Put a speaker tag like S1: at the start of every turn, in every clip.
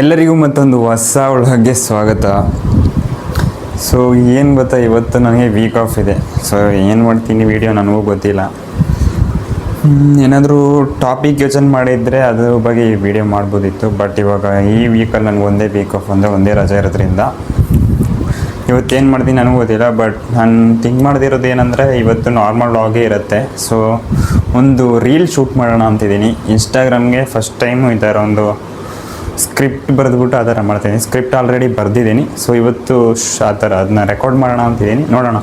S1: ಎಲ್ಲರಿಗೂ ಮತ್ತೊಂದು ಹೊಸ ಒಳಗೆ ಸ್ವಾಗತ. ಸೊ ಏನು ಗೊತ್ತಾ, ಇವತ್ತು ನನಗೆ ವೀಕ್ ಆಫ್ ಇದೆ. ಸೊ ಏನು ಮಾಡ್ತೀನಿ ವಿಡಿಯೋ ನನಗೂ ಗೊತ್ತಿಲ್ಲ. ಏನಾದರೂ ಟಾಪಿಕ್ ಯೋಚನೆ ಮಾಡಿದರೆ ಅದ್ರ ಬಗ್ಗೆ ಈ ವಿಡಿಯೋ ಮಾಡ್ಬೋದಿತ್ತು. ಬಟ್ ಇವಾಗ ಈ ವೀಕಲ್ಲಿ ನನಗೆ ಒಂದೇ ವೀಕ್ ಆಫ್ ಅಂದರೆ ಒಂದೇ ರಜೆ ಇರೋದ್ರಿಂದ. ಇವತ್ತೇನು ಮಾಡ್ತೀನಿ ನನಗೂ ಗೊತ್ತಿಲ್ಲ. ಬಟ್ ನಾನು ಥಿಂಕ್ ಮಾಡ್ದಿರೋದು ಏನಂದರೆ, ಇವತ್ತು ನಾರ್ಮಲ್ ಲಾಗೇ ಇರುತ್ತೆ. ಸೊ ಒಂದು ರೀಲ್ ಶೂಟ್ ಮಾಡೋಣ ಅಂತಿದ್ದೀನಿ. ಇನ್ಸ್ಟಾಗ್ರಾಮ್ಗೆ ಫಸ್ಟ್ ಟೈಮು ಈ ಒಂದು ಸ್ಕ್ರಿಪ್ಟ್ ಬರೆದ್ಬಿಟ್ಟು ಆ ಥರ ಮಾಡ್ತೀನಿ. ಸ್ಕ್ರಿಪ್ಟ್ ಆಲ್ರೆಡಿ ಬರೆದಿದ್ದೀನಿ. ಸೊ ಇವತ್ತು ಶ್- ಆ ಥರ ಅದನ್ನ ರೆಕಾರ್ಡ್ ಮಾಡೋಣ ಅಂತಿದ್ದೀನಿ ನೋಡೋಣ.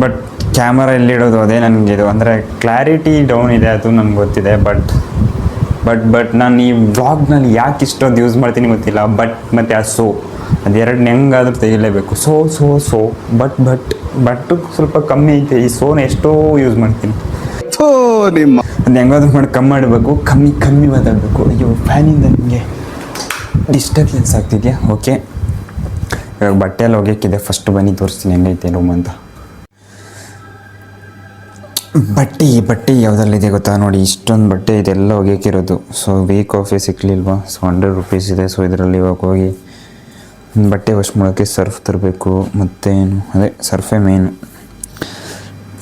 S1: ಬಟ್ ಕ್ಯಾಮರಾ ಎಲ್ಲಿಡೋದು ಅದೇ ನನಗೆ ಇದು. ಅಂದರೆ ಕ್ಲಾರಿಟಿ ಡೌನ್ ಇದೆ ಅದು ನನಗೆ ಗೊತ್ತಿದೆ. ಬಟ್ ಬಟ್ ಬಟ್ ನಾನು ಈ ವ್ಲಾಗ್ನಲ್ಲಿ ಯಾಕೆ ಇಷ್ಟೊಂದು ಯೂಸ್ ಮಾಡ್ತೀನಿ ಗೊತ್ತಿಲ್ಲ. ಬಟ್ ಮತ್ತು ಆ ಸೋ ಅದೆರಡು ಹೆಂಗಾದ್ರೂ ತೆಗಿಲೇಬೇಕು. So so so but but but ಸ್ವಲ್ಪ ಕಮ್ಮಿ ಐತೆ. ಈ ಸೋನ ಎಷ್ಟೋ ಯೂಸ್ ಮಾಡ್ತೀನಿ.
S2: ಸೋ ನಿಮ್ಮ
S1: ಅದು ಹೆಂಗಾದ್ರೂ ಮಾಡಿ ಕಮ್ಮಿ ಮಾಡಬೇಕು. ಕಮ್ಮಿ ಕಮ್ಮಿ ಮಾತಾಡಬೇಕು. ಅಯ್ಯೋ ಫ್ಯಾನಿಂದ ನಿಮಗೆ. ಡಿಸ್ಟರ್ಬೆನ್ಸ್ ಆಗ್ತಿದೆಯಾ? ಓಕೆ ಇವಾಗ ಬಟ್ಟೆ ಎಲ್ಲ ಫಸ್ಟ್ ಬನ್ನಿ, ತೋರಿಸ್ತೀನಿ. ಹೆಂಗೈತೆ ರೂಮ್ ಅಂತ. ಬಟ್ಟೆ ಬಟ್ಟೆ ಯಾವುದ್ರಲ್ಲಿದೆ ಗೊತ್ತಾ? ನೋಡಿ, ಇಷ್ಟೊಂದು ಬಟ್ಟೆ ಇದೆಲ್ಲ ಒಗ್ಯಕ್ಕಿರೋದು ಸೊ ವೀಕ್ ಆಫೇ ಸಿಕ್ಕಲಿಲ್ವಾ ಸೊ ಹಂಡ್ರೆಡ್ ರುಪೀಸ್ ಇದೆ. ಸೊ ಇದರಲ್ಲಿ ಇವಾಗ ಹೋಗಿ ಬಟ್ಟೆ ವಾಶ್ ಮಾಡೋಕ್ಕೆ ಸರ್ಫ್ ತರಬೇಕು. ಮತ್ತೇನು? ಅದೇ ಸರ್ಫೇ ಮೇನು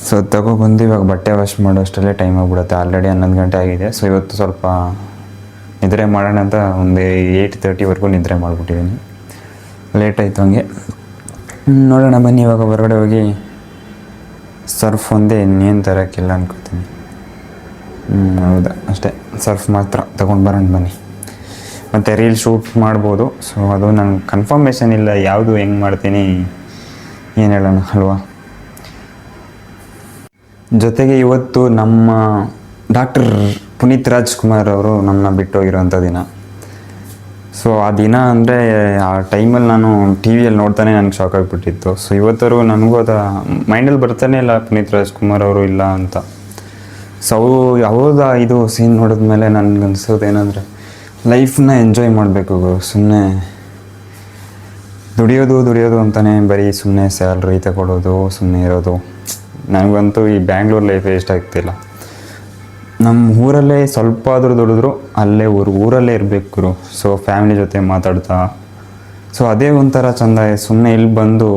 S1: ಸೊ ತಗೊಬಂದು ಇವಾಗ ಬಟ್ಟೆ ವಾಶ್ ಮಾಡೋ ಅಷ್ಟರಲ್ಲೇ ಟೈಮ್ ಆಗ್ಬಿಡುತ್ತೆ. ಆಲ್ರೆಡಿ ಹನ್ನೊಂದು ಗಂಟೆ ಆಗಿದೆ. ಸೊ ಇವತ್ತು ಸ್ವಲ್ಪ ನಿದ್ರೆ ಮಾಡೋಣ ಅಂತ ಒಂದು ಏಯ್ಟ್ ತರ್ಟಿವರೆಗೂ ನಿದ್ರೆ ಮಾಡಿಬಿಟ್ಟಿದ್ದೀನಿ. ಲೇಟ್ ಆಯಿತು ಹಂಗೆ. ನೋಡೋಣ ಬನ್ನಿ, ಇವಾಗ ಹೊರಗಡೆ ಹೋಗಿ ಸರ್ಫ್ ಒಂದೇ ಇನ್ನೇನು ತರೋಕ್ಕಿಲ್ಲ ಅನ್ಕೋತೀನಿ. ಹೌದಾ, ಅಷ್ಟೇ. ಸರ್ಫ್ ಮಾತ್ರ ತೊಗೊಂಡು ಬರೋಣ ಬನ್ನಿ. ಮತ್ತು ರೀಲ್ ಶೂಟ್ ಮಾಡ್ಬೋದು. ಸೊ ಅದು ನಂಗೆ ಕನ್ಫರ್ಮೇಷನ್ ಇಲ್ಲ, ಯಾವುದು ಹೆಂಗೆ ಮಾಡ್ತೀನಿ, ಏನು ಹೇಳೋಣ, ಅಲ್ವಾ? ಜೊತೆಗೆ ಇವತ್ತು ನಮ್ಮ ಡಾಕ್ಟರ್ ಪುನೀತ್ ರಾಜ್ಕುಮಾರ್ ಅವರು ನಮ್ಮನ್ನ ಬಿಟ್ಟು ಹೋಗಿರೋಂಥ ದಿನ. ಸೊ ಆ ದಿನ ಅಂದರೆ, ಆ ಟೈಮಲ್ಲಿ ನಾನು ಟಿ ವಿಯಲ್ಲಿ ನೋಡ್ತಾನೆ ನನಗೆ ಶಾಕ್ ಆಗಿಬಿಟ್ಟಿತ್ತು. ಸೊ ಇವತ್ತರೂ ನನಗೂ ಅದು ಮೈಂಡಲ್ಲಿ ಬರ್ತಾನೆ ಇಲ್ಲ ಪುನೀತ್ ರಾಜ್ಕುಮಾರ್ ಅವರು ಇಲ್ಲ ಅಂತ. ಸೊ ಅವರು ಯಾವ್ದು ಇದು ಸೀನ್ ನೋಡಿದ ಮೇಲೆ ನನಗೆ ಅನ್ಸೋದು ಏನಂದರೆ ಲೈಫನ್ನ ಎಂಜಾಯ್ ಮಾಡಬೇಕು ಸುಮ್ಮನೆ ದುಡಿಯೋದು ದುಡಿಯೋದು ಅಂತಲೇ ಬರೀ ಸುಮ್ಮನೆ ಸ್ಯಾಲ್ರಿ ತಗೊಳ್ಳೋದು ಸುಮ್ಮನೆ ಇರೋದು. ನನಗಂತೂ ಈ ಬ್ಯಾಂಗ್ಳೂರ್ ಲೈಫ್ ಇಷ್ಟ ಆಗ್ತಿಲ್ಲ. ನಮ್ಮ ಊರಲ್ಲೇ ಸ್ವಲ್ಪ ಆದರೂ ದುಡಿದ್ರು ಅಲ್ಲೇ ಊರು ಊರಲ್ಲೇ ಇರಬೇಕು ಸೊ ಫ್ಯಾಮಿಲಿ ಜೊತೆ ಮಾತಾಡ್ತಾ. ಸೊ ಅದೇ ಒಂಥರ ಚಂದ. ಸುಮ್ಮನೆ ಇಲ್ಲಿ ಬಂದು,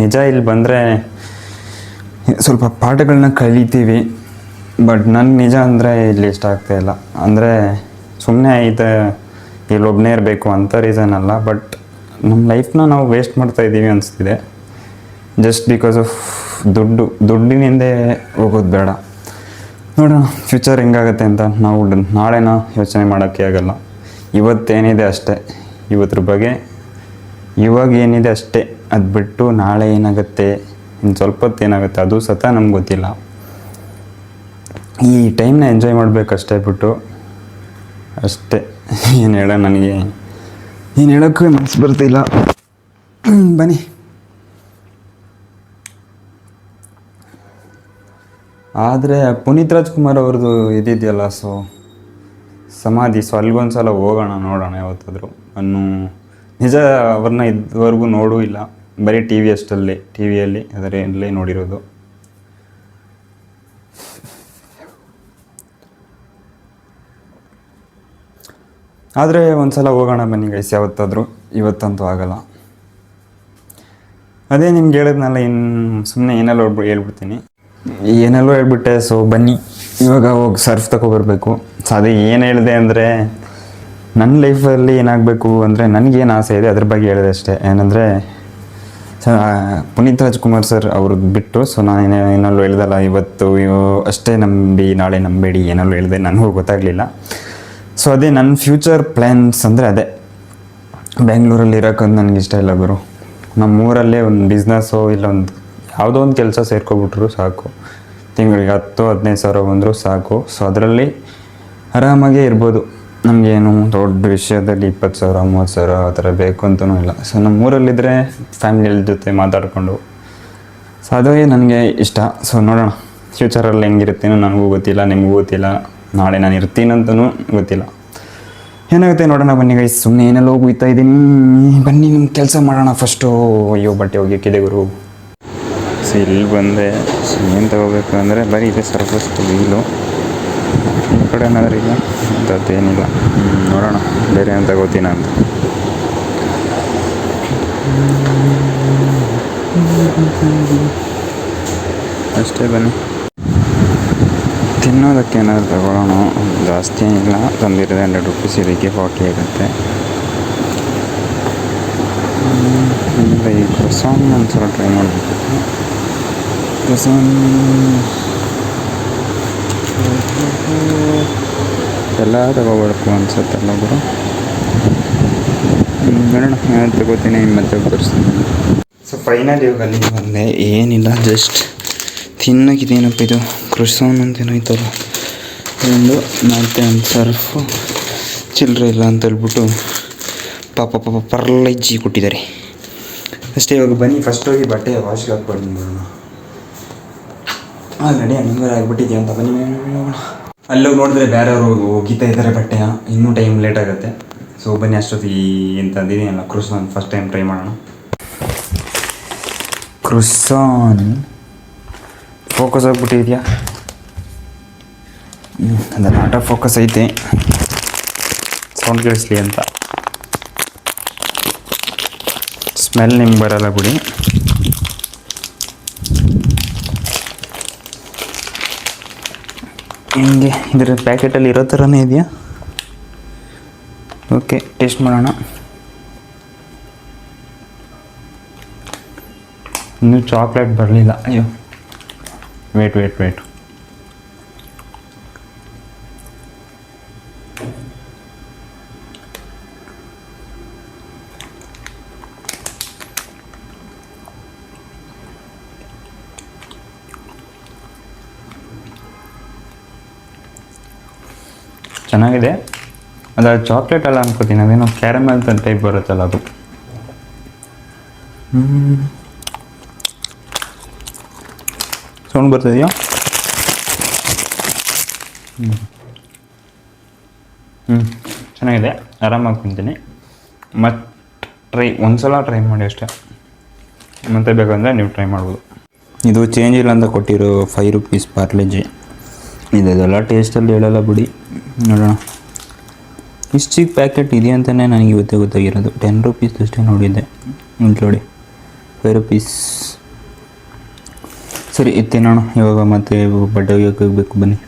S1: ನಿಜ ಇಲ್ಲಿ ಬಂದರೆ ಸ್ವಲ್ಪ ಪಾಠಗಳನ್ನ ಕಲಿತೀವಿ. ಬಟ್ ನನಗೆ ನಿಜ ಅಂದರೆ ಇಲ್ಲಿ ಇಷ್ಟ ಆಗ್ತಾ ಇಲ್ಲ. ಅಂದರೆ ಸುಮ್ಮನೆ ಐತೆ ಇಲ್ಲೊಬ್ಬನೇ ಇರಬೇಕು ಅಂತ ರೀಸನ್ ಅಲ್ಲ. ಬಟ್ ನಮ್ಮ ಲೈಫ್ನ ನಾವು ವೇಸ್ಟ್ ಮಾಡ್ತಾ ಇದ್ದೀವಿ ಅನಿಸ್ತಿದೆ. ಜಸ್ಟ್ ಬಿಕಾಸ್ ಆಫ್ ದುಡ್ಡು. ದುಡ್ಡಿನಿಂದೇ ಹೋಗೋದು ಬೇಡ. ನೋಡೋಣ. ಫ್ಯೂಚರ್ ಹೆಂಗಾಗತ್ತೆ ಅಂತ ನಾವು ನಾಳೆನ ಯೋಚನೆ ಮಾಡೋಕ್ಕೆ ಆಗಲ್ಲ. ಇವತ್ತೇನಿದೆ ಅಷ್ಟೇ. ಇವತ್ತರ ಬಗ್ಗೆ ಇವಾಗ ಏನಿದೆ ಅಷ್ಟೇ. ಅದು ಬಿಟ್ಟು ನಾಳೆ ಏನಾಗುತ್ತೆ? ಇನ್ನು ಸ್ವಲ್ಪ ಹೊತ್ತು ಏನಾಗುತ್ತೆ ಅದು ಸತ ನಮ್ಗೆ ಗೊತ್ತಿಲ್ಲ. ಈ ಟೈಮ್ನ ಎಂಜಾಯ್ ಮಾಡಬೇಕಷ್ಟೇ ಬಿಟ್ಟು. ಅಷ್ಟೇ. ಏನು ಹೇಳ ನನಗೆ? ಏನು ಹೇಳೋಕ್ಕೂ ಮನಸ್ಸು ಬರ್ತಿಲ್ಲ. ಬನ್ನಿ. ಆದರೆ ಪುನೀತ್ ರಾಜ್ಕುಮಾರ್ ಅವ್ರದ್ದು ಇದಿದೆಯಲ್ಲ ಸೊ ಸಮಾಧಿ ಸೊ ಅಲ್ಲಿಗೊಂದು ಸಲ ಹೋಗೋಣ, ನೋಡೋಣ ಯಾವತ್ತಾದರೂ. ನಾನು ನಿಜ ಅವ್ರನ್ನ ಇದುವರೆಗೂ ನೋಡೂ ಇಲ್ಲ. ಬರೀ ಟಿ ವಿ ಅಷ್ಟಲ್ಲಿ ಟಿ ವಿಯಲ್ಲಿ ಅದರಲ್ಲೇ ನೋಡಿರೋದು. ಆದರೆ ಒಂದು ಸಲ ಹೋಗೋಣ ಬನ್ನಿ ಗೈಸ್ ಯಾವತ್ತಾದರೂ. ಇವತ್ತಂತೂ ಆಗಲ್ಲ. ಅದೇ ನಿಮ್ಗೆ ಹೇಳಿದ್ನಲ್ಲ ಇನ್ನು ಸುಮ್ಮನೆ ಏನೆಲ್ಲ ಹೇಳ್ಬಿ ಹೇಳ್ಬಿಡ್ತೀನಿ. ಏನೆಲ್ಲೋ ಹೇಳ್ಬಿಟ್ಟೆ ಸೊ ಬನ್ನಿ. ಇವಾಗ ಹೋಗಿ ಸರ್ಫ್ ತಗೊಬರ್ಬೇಕು. ಸೊ ಅದೇ ಏನು ಹೇಳಿದೆ ಅಂದರೆ ನನ್ನ ಲೈಫಲ್ಲಿ ಏನಾಗಬೇಕು ಅಂದರೆ ನನಗೇನು ಆಸೆ ಇದೆ, ಅದ್ರ ಬಗ್ಗೆ ಹೇಳಿದೆ ಅಷ್ಟೇ. ಏನಂದರೆ ಪುನೀತ್ ರಾಜ್ಕುಮಾರ್ ಸರ್ ಅವ್ರದ್ದು ಬಿಟ್ಟು ಸೊ ನಾನು ಏನೇ, ಏನಲ್ಲೂ ಹೇಳ್ದಲ್ಲ, ಇವತ್ತು ಇವ್- ಅಷ್ಟೇ ನಂಬಿ, ನಾಳೆ ನಂಬೇಡಿ, ಏನಲ್ಲೂ ಹೇಳಿದೆ, ನನಗೂ ಗೊತ್ತಾಗಲಿಲ್ಲ. ಸೊ ಅದೇ ನನ್ನ ಫ್ಯೂಚರ್ ಪ್ಲ್ಯಾನ್ಸ್ ಅಂದರೆ ಅದೇ. ಬೆಂಗಳೂರಲ್ಲಿ ಇರೋಕ್ಕಂತ ನನಗೆ ಇಷ್ಟ ಇಲ್ಲ ಗುರು. ನಮ್ಮ ಊರಲ್ಲೇ ಒಂದು ಬಿಸ್ನೆಸ್ಸು ಇಲ್ಲ ಒಂದು ಯಾವುದೋ ಒಂದು ಕೆಲಸ ಸೇರ್ಕೊಬಿಟ್ರು ಸಾಕು. ತಿಂಗಳಿಗೆ ಹತ್ತು, ಹದಿನೈದು ಸಾವಿರ ಬಂದರೂ ಸಾಕು. ಸೊ ಅದರಲ್ಲಿ ಆರಾಮಾಗೆ ಇರ್ಬೋದು. ನಮಗೇನು ದೊಡ್ಡ ವಿಷಯದಲ್ಲಿ ಇಪ್ಪತ್ತು ಸಾವಿರ, ಮೂವತ್ತು ಸಾವಿರ ಆ ಥರ ಬೇಕು ಅಂತಲೂ ಇಲ್ಲ. ಸೊ ನಮ್ಮ ಊರಲ್ಲಿದ್ದರೆ ಫ್ಯಾಮಿಲಿ ಜೊತೆ ಮಾತಾಡಿಕೊಂಡು. ಸೊ ಅದೇ ನನಗೆ ಇಷ್ಟ. ಸೊ ನೋಡೋಣ. ಫ್ಯೂಚರಲ್ಲಿ ಹೆಂಗಿರ್ತೀನೋ ನನಗೂ ಗೊತ್ತಿಲ್ಲ, ನಿಮಗೂ ಗೊತ್ತಿಲ್ಲ. ನಾಳೆ ನಾನು ಇರ್ತೀನಂತನೂ ಗೊತ್ತಿಲ್ಲ. ಏನಾಗುತ್ತೆ ನೋಡೋಣ ಬನ್ನಿ ಗೈಸ್ ಸುಮ್ಮನೆ ಏನೆಲ್ಲ ಹೋಗ್ತಾ ಇದ್ದೀನಿ. ಬನ್ನಿ ನಿಮ್ಮ ಕೆಲಸ ಮಾಡೋಣ. ಫಸ್ಟು ಅಯ್ಯೋ, ಬಟ್ಟೆ ಕಿದೆ ಗುರು ಸೊ ಇಲ್ಲಿ ಬಂದೆ. ಏನು ತಗೋಬೇಕು ಅಂದರೆ, ಬರೀ ಇದೆ ಸರ್ಫಸ್ಟ್ ವೀಲು. ಈ ಕಡೆ ಏನಾದ್ರೂ ಇಲ್ಲ ಅಂಥದ್ದೇನಿಲ್ಲ ನೋಡೋಣ. ಬೇರೆ ಏನು ತಗೋತೀನ ಅಂತ. ಅಷ್ಟೇ ಬನ್ನಿ. ತಿನ್ನೋದಕ್ಕೆ ಏನಾದ್ರು ತಗೊಳ್ಳೋಣ. ಜಾಸ್ತಿ ಏನಿಲ್ಲ. ತಂದಿರೋದು ಹಂಡ್ರೆಡ್ ರುಪೀಸ್ ಇದಕ್ಕೆ ಫಾರ್ಟಿ ಆಗುತ್ತೆ. ಈ ಆಮೇಲೆ ಈ ಸಲ ಟ್ರೈ ಮಾಡಬೇಕು. ಕ್ರೊಸಾನ್ ಎಲ್ಲ ತಗೋಬೇಕು ಅನ್ಸುತ್ತಲ್ಲ ಗುರು ಹ್ಮ್, ನೋಡೋಣ ನಾನು ತಗೋತೀನಿ ಮತ್ತೆ ತೋರಿಸ್ತೀನಿ. ಸೊ ಫೈನಲ್ ಇವಾಗ ಅಲ್ಲಿ ಬಂದೆ. ಏನಿಲ್ಲ ಜಸ್ಟ್ ತಿನ್ನಕ್ಕಿದೇನಪ್ಪ ಇದು? ಕ್ರೊಸಾನ್ ಅಂತ ಏನಾಯ್ತಲ್ಲ ಒಂದು ಮತ್ತೆ ಒಂದು ಸರ್ಫು ಚಿಲ್ಲರೆ ಇಲ್ಲ ಅಂತ ಹೇಳ್ಬಿಟ್ಟು ಪಾಪ ಪಾಪ ಪರ್ಲೈಜಿ ಕೊಟ್ಟಿದ್ದಾರೆ. ಅಷ್ಟೇ ಇವಾಗ ಬನ್ನಿ ಫಸ್ಟ್ ಹೋಗಿ ಬಟ್ಟೆ ವಾಶ್ಗೆ ಹಾಕ್ಬಾರ್ದು ಬರೋಣ ಆಲ್ರೆಡಿ ಹನ್ನೊಂದುವರೆ ಆಗಿಬಿಟ್ಟಿದೆಯಾ ಅಂತ ಬನ್ನಿ ಹೋಗೋಣ ಅಲ್ಲೋಗಿ ನೋಡಿದ್ರೆ ಬೇರೆಯವರು ಒಗಿತಾ ಇದ್ದಾರೆ ಬಟ್ಟೆನ ಇನ್ನೂ ಟೈಮ್ ಲೇಟ್ ಆಗುತ್ತೆ. ಸೊ ಬನ್ನಿ ಅಷ್ಟೊತ್ತಿಗೆ ಅಂತ ಅಂದಿದೆಯಲ್ಲ ಕ್ರೂಸಾನ್ ಫಸ್ಟ್ ಟೈಮ್ ಟ್ರೈ ಮಾಡೋಣ. ಕ್ರುಸಾನ್ ಫೋಕಸ್ ಆಗ್ಬಿಟ್ಟಿದ್ಯಾ? ಅದನ್ನು ನಾಟ ಫೋಕಸ್ ಐತೆ. ಸೌಂಡ್ ಕೇಳಿಸ್ಲಿ ಅಂತ. ಸ್ಮೆಲ್ ನಿಮ್ಗೆ ಬರಲ್ಲ ಬಿಡಿ. ಹಿಂಗೆ ಇದರ ಪ್ಯಾಕೆಟಲ್ಲಿ ಇರೋ ಥರನೇ ಇದೆಯಾ? ಓಕೆ ಟೇಸ್ಟ್ ಮಾಡೋಣ. ಇನ್ನೂ ಚಾಕ್ಲೇಟ್ ಬರಲಿಲ್ಲ. ಅಯ್ಯೋ ವೇಟ್ ವೇಟ್ ವೇಟ್ ಚೆನ್ನಾಗಿದೆ. ಅದು ಚಾಕ್ಲೇಟ್ ಅಲ್ಲ ಅನ್ಕೋತೀನಿ. ಅದೇನೋ ಕ್ಯಾರಮೆಲ್ ಟೈಪ್ ಬರುತ್ತಲ್ಲ ಅದು. ಸೌಂಡ್ ಬರ್ತಿದೆಯಾ ಹ್ಞೂ ಹ್ಞೂ ಚೆನ್ನಾಗಿದೆ. ಆರಾಮಾಗಿ ತಿಂತೀನಿ ಮತ್ತು ಟ್ರೈ ಒಂದ್ಸಲ ಟ್ರೈ ಮಾಡಿ ಅಷ್ಟೇ. ಮತ್ತೆ ಬೇಕಂದರೆ ನೀವು ಟ್ರೈ ಮಾಡ್ಬೋದು. ಇದು ಚೇಂಜ್ ಇಲ್ಲ ಅಂತ ಕೊಟ್ಟಿರೋ ಫೈವ್ ರುಪೀಸ್ ಪಾರ್ಲೆಜಿ ಇದೆಲ್ಲ ಟೇಸ್ಟಲ್ಲಿ ಹೇಳಲ್ಲ ಬಿಡಿ. ನೋಡೋಣ. ಇಷ್ಟು ಚಿಕ್ಕ ಪ್ಯಾಕೆಟ್ ಇದೆ ಅಂತಲೇ ನನಗೆ ಇವತ್ತೇ ಗೊತ್ತಾಗಿರೋದು. ಟೆನ್ ರುಪೀಸ್ ಅಷ್ಟೇ ನೋಡಿದ್ದೆ. ನೋಡಿ. ಫೈವ್ ರುಪೀಸ್ ಸರಿ ಇದು ತಿನ್ನೋಣ. ಇವಾಗ ಮತ್ತೆ ಬಟ್ಟೆ ಒಗೆಯೋಕೆ ಹೋಗ್ಬೇಕು. ಬನ್ನಿ.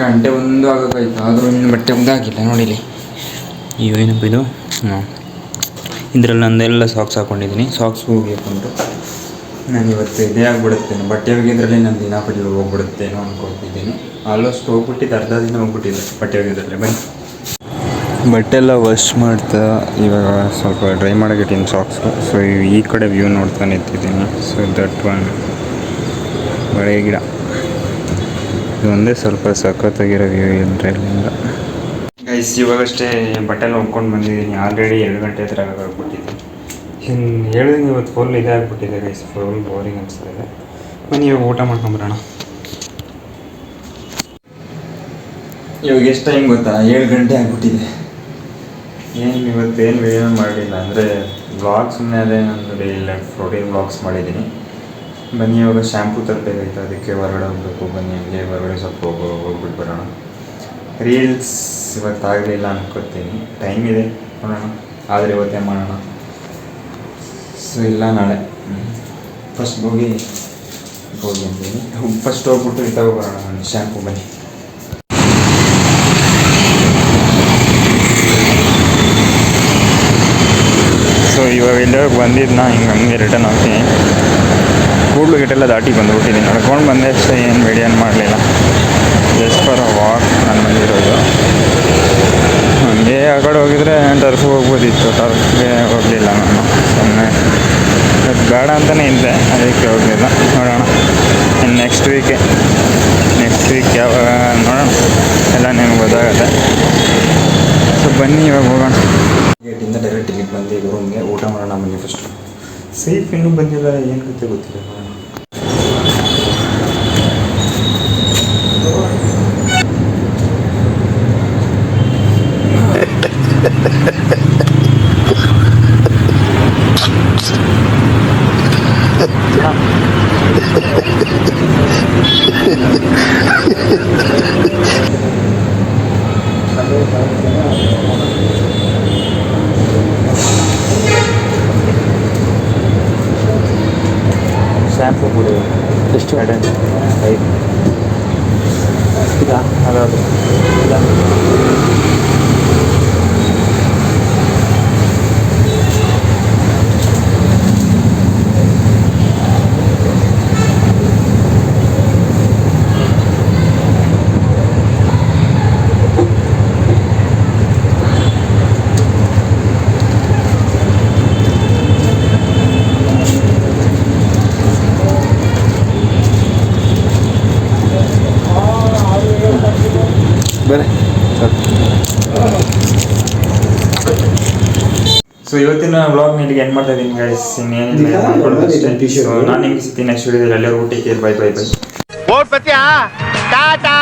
S1: ಗಂಟೆ ಒಂದು ಆಗೋಕ್ಕಾಯ್ತು ಆದರೂ ಇನ್ನು ಬಟ್ಟೆ ಒಗ್ದಾಗಿಲ್ಲ ನೋಡಿಲಿ ಇವೇನಪ್ಪ ಇದು? ಹಾಂ ಇದರಲ್ಲಿ ನಂದೆಲ್ಲ ಸಾಕ್ಸ್ ಹಾಕ್ಕೊಂಡಿದ್ದೀನಿ ಸಾಕ್ಸ್ ಹೋಗಬೇಕು ಹಾಕ್ಕೊಂಡು ನಾನು ಇವತ್ತು ಇದೇ ಆಗ್ಬಿಡುತ್ತೇನೆ. ಬಟ್ಟೆ ಒಗೆಯೋದ್ರಲ್ಲಿ ನಾನು ದಿನ ಪಡಿ ಹೋಗ್ಬಿಡುತ್ತೇನೋ ಅಂದ್ಕೊಳ್ತಿದ್ದೀನಿ ಆಲ್ಮೋಸ್ಟ್ ಹೋಗ್ಬಿಟ್ಟಿದ್ದು ಅರ್ಧ ದಿನ ಹೋಗ್ಬಿಟ್ಟಿದೆ ಬಟ್ಟೆ ಒಗೆಯೋದ್ರಲ್ಲಿ ಬನ್ನಿ. ಬಟ್ಟೆ ಎಲ್ಲ ವಾಶ್ ಮಾಡ್ತಾ ಇವಾಗ ಸ್ವಲ್ಪ ಡ್ರೈ ಮಾಡೋಕ್ಕಿಟ್ಟಿನಿ ಸಾಕ್ಸು ಸೊ ಈ ಕಡೆ ವ್ಯೂ ನೋಡ್ತಾ ನಿಂತಿದ್ದೀನಿ. ಸೊ ದಟ್ ಒನ್ ಬಳೆ ಗಿಡ. ಇದು ಒಂದೇ ಸ್ವಲ್ಪ ಸಖತ್ತಾಗಿರೋ ವ್ಯೂ ಅಂದರೆ ಇಲ್ಲಿಂದ ಗೈಸ್ ಇವಾಗಷ್ಟೇ ಬಟ್ಟೆ ಎಲ್ಲ ಒಗ್ಕೊಂಡು ಬಂದಿದ್ದೀನಿ. ಆಲ್ರೆಡಿ ಎರಡು ಗಂಟೆ ಹತ್ರ ಆಗ್ಬಿಟ್ಟಿದೆ ಇನ್ನು ಹೇಳಿದಂಗೆ ಇವತ್ತು ಫುಲ್ ಇದಾಗ್ಬಿಟ್ಟಿದೆ ಗೈಸ್ ಫುಲ್ ಬೋರಿಂಗ್ ಅನಿಸ್ತಾ ಇದೆ ಬನ್ನಿ ಇವಾಗ ಊಟ ಮಾಡ್ಕೊಂಬರೋಣ ಇವಾಗ ಎಷ್ಟು ಟೈಮ್ ಗೊತ್ತಾ? ಏಳು ಗಂಟೆ ಆಗ್ಬಿಟ್ಟಿದೆ. ಏನು ಇವತ್ತು ಏನು ವಿಡಿಯೋ ಮಾಡಲಿಲ್ಲ ಅಂದರೆ ಬ್ಲಾಗ್ ಸುಮ್ಮನೆ ಅದೇ ನಾನು ಇಲ್ಲ ಪ್ರೋಟೀನ್ ಬ್ಲಾಗ್ಸ್ ಮಾಡಿದ್ದೀನಿ. ಬನ್ನಿ ಇವಾಗ ಶ್ಯಾಂಪು ತರಬೇಕಾಯ್ತು ಅದಕ್ಕೆ ಹೊರಗಡೆ ಹೋಗಬೇಕು ಬನ್ನಿ ಹಂಗೆ ಹೊರಗಡೆ ಸ್ವಲ್ಪ ಹೋಗೋ ಹೋಗ್ಬಿಟ್ಟು ಬರೋಣ. ರೀಲ್ಸ್ ಇವತ್ತಾಗಲಿಲ್ಲ ಅನ್ಕೋತೀನಿ. ಟೈಮ್ ಇದೆ ನೋಡೋಣ. ಆದರೆ ಇವತ್ತೇ ಮಾಡೋಣ. ಸೊ ಇಲ್ಲ ನಾಳೆ. ಫಸ್ಟ್ ಹೋಗಿ ಹೋಗಿ ಅಂತೀನಿ. ಫಸ್ಟ್ ಹೋಗ್ಬಿಟ್ಟು ಇದು ನಾನು ಶ್ಯಾಂಪು ಬನ್ನಿ. ಸೊ ಇವಾಗ ಇಲ್ಲೇ ಬಂದಿದ್ದು ನಾ ಹಿಂಗೆ ಹಂಗೆ ರಿಟರ್ನ್ ಆಗ್ತೀನಿ ಕೂಡ್ಲು ಗಿಟ್ಟೆಲ್ಲ ದಾಟಿ ಬಂದುಬಿಟ್ಟಿದ್ದೀನಿ. ನಡ್ಕೊಂಡು ಬಂದೆ ಸೊ ಏನು ಮೀಡಿಯನ್ ಮಾಡಲಿಲ್ಲ. ಜಸ್ಟ್ ಫಾರ್ ವಾಕ್ ನಾನು ಬಂದಿರೋದು. ಆ ಕಡೆ ಹೋಗಿದ್ರೆ ಟರ್ಫ್ ಹೋಗ್ಬೋದಿತ್ತು ಟರ್ಫ್ಗೆ ಹೋಗಲಿಲ್ಲ ನಾನು. ಸುಮ್ಮನೆ ಬೇಡ ಅಂತಲೇ ಇದ್ದೆ, ಅದಕ್ಕೆ ಹೋಗಲಿಲ್ಲ. ನೋಡೋಣ. ಇನ್ನು ನೆಕ್ಸ್ಟ್ ವೀಕೆ ನೆಕ್ಸ್ಟ್ ವೀಕ್ ಯಾವಾಗ ನೋಡೋಣ. ಎಲ್ಲ ನಿಮ್ಗೆ ಗೊತ್ತಾಗುತ್ತೆ. ಸೊ ಬನ್ನಿ ಇವಾಗ ಹೋಗೋಣ. ಗೇಟಿಂದ ಡೈರೆಕ್ಟ್ ಟಿಕೆಟ್ ಬಂದು ಈಗ ರೂಮ್ಗೆ ಊಟ ಮಾಡೋಣ ಮನೆ ಫಸ್ಟು ಸೇಫ್ ಇನ್ನೂ ಬಂದಿಲ್ಲ, ಏನು ಕತೆ ಗೊತ್ತಿಲ್ಲ.
S2: ಎಷ್ಟು ಬೇರೆ?
S1: ಸೊ ಇವತ್ತಿನ ವ್ಲಾಗ್ ಇಲ್ಲಿಗೆ ಎಂಡ್ ಮಾಡ್ತಾ ಇದ್ದೀನಿ ಗೈಸ್ ಇನ್ನೇನಿಲ್ಲ ಸೊ ನಾನು ನಿಮ್ಗೆ ಸಿಗ್ತೀನಿ ನೆಕ್ಸ್ಟ್ ವಿಡಿಯೋದಲ್ಲಿ ಎಲ್ಲರೂ ಊಟಕ್ಕೆ ಬೈ ಬೈ ಬೈ
S3: ಓಟ್ ಪತ್ಯ ಟಾಟಾ!